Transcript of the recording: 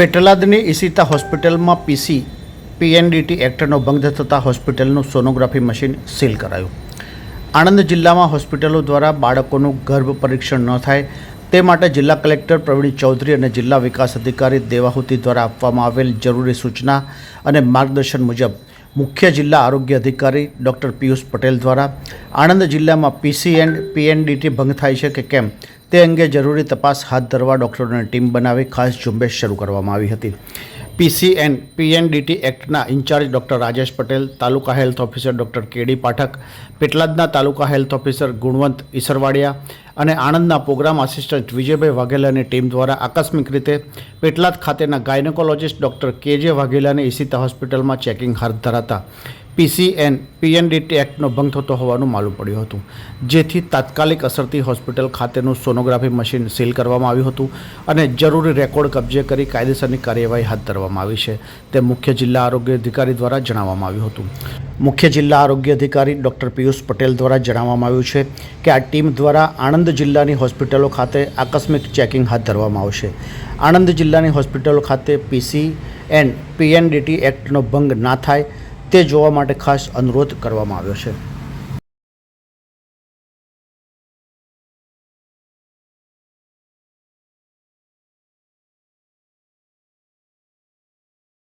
પેટલાદની ઈશિતા હોસ્પિટલમાં પીસી પીએનડીટી એક્ટનો ભંગ થતાં હોસ્પિટલનું સોનોગ્રાફી મશીન સીલ કરાયું. આણંદ જિલ્લામાં હોસ્પિટલો દ્વારા બાળકોનું ગર્ભ પરીક્ષણ ન થાય તે માટે જિલ્લા કલેક્ટર પ્રવીણ ચૌધરી અને જિલ્લા વિકાસ અધિકારી દેવાહુતિ દ્વારા આપવામાં આવેલ જરૂરી સૂચના અને માર્ગદર્શન મુજબ મુખ્ય જિલ્લા આરોગ્ય અધિકારી ડૉક્ટર પિયુષ પટેલ દ્વારા. આણંદ જિલ્લામાં પીસી એન્ડ પીએનડીટી ભંગ થાય છે કે કેમ તે અંગે જરૂરી તપાસ હાથ ધરવા ડૉક્ટરોની ટીમ બનાવી ખાસ ઝુંબેશ શરૂ કરવામાં આવી હતી. PC and PNDT એક્ટના incharge doctor Rajesh Patel, taluka health officer doctor KD Pathak, પેટલાદના taluka health officer Gunvant Isarvadiya અને આણંદના પ્રોગ્રામ આસિસ્ટન્ટ વિજયભાઈ વાઘેલાની ટીમ દ્વારા આકસ્મિક રીતે પેટલાદ ખાતેના ગાયનેકોલોજીસ્ટ ડૉક્ટર કે જે વાઘેલાની ઈશિતા હોસ્પિટલમાં ચેકિંગ હાથ ધરાતા પીસીએન પીએનડીટી એક્ટનો ભંગ થતો હોવાનું માલુમ પડ્યું હતું. જેથી તાત્કાલિક અસરથી હોસ્પિટલ ખાતેનું સોનોગ્રાફી મશીન સીલ કરવામાં આવ્યું હતું અને જરૂરી રેકોર્ડ કબજે કરી કાયદેસરની કાર્યવાહી હાથ ધરવામાં આવી છે. તે મુખ્ય જિલ્લા આરોગ્ય અધિકારી દ્વારા જણાવવામાં આવ્યું હતું. મુખ્ય જિલ્લા આરોગ્ય અધિકારી ડૉક્ટર પિયુષ પટેલ દ્વારા જણાવવામાં આવ્યું છે કે આ ટીમ દ્વારા આણંદ જિલ્લાની હોસ્પિટલો ખાતે આકસ્મિક ચેકિંગ હાથ ધરવામાં આવશે. આણંદ જિલ્લાની હોસ્પિટલો ખાતે પીસી એન્ડ પીએનડીટી એક્ટનો ભંગ ના થાય તે જોવા માટે ખાસ અનુરોધ કરવામાં આવ્યો છે.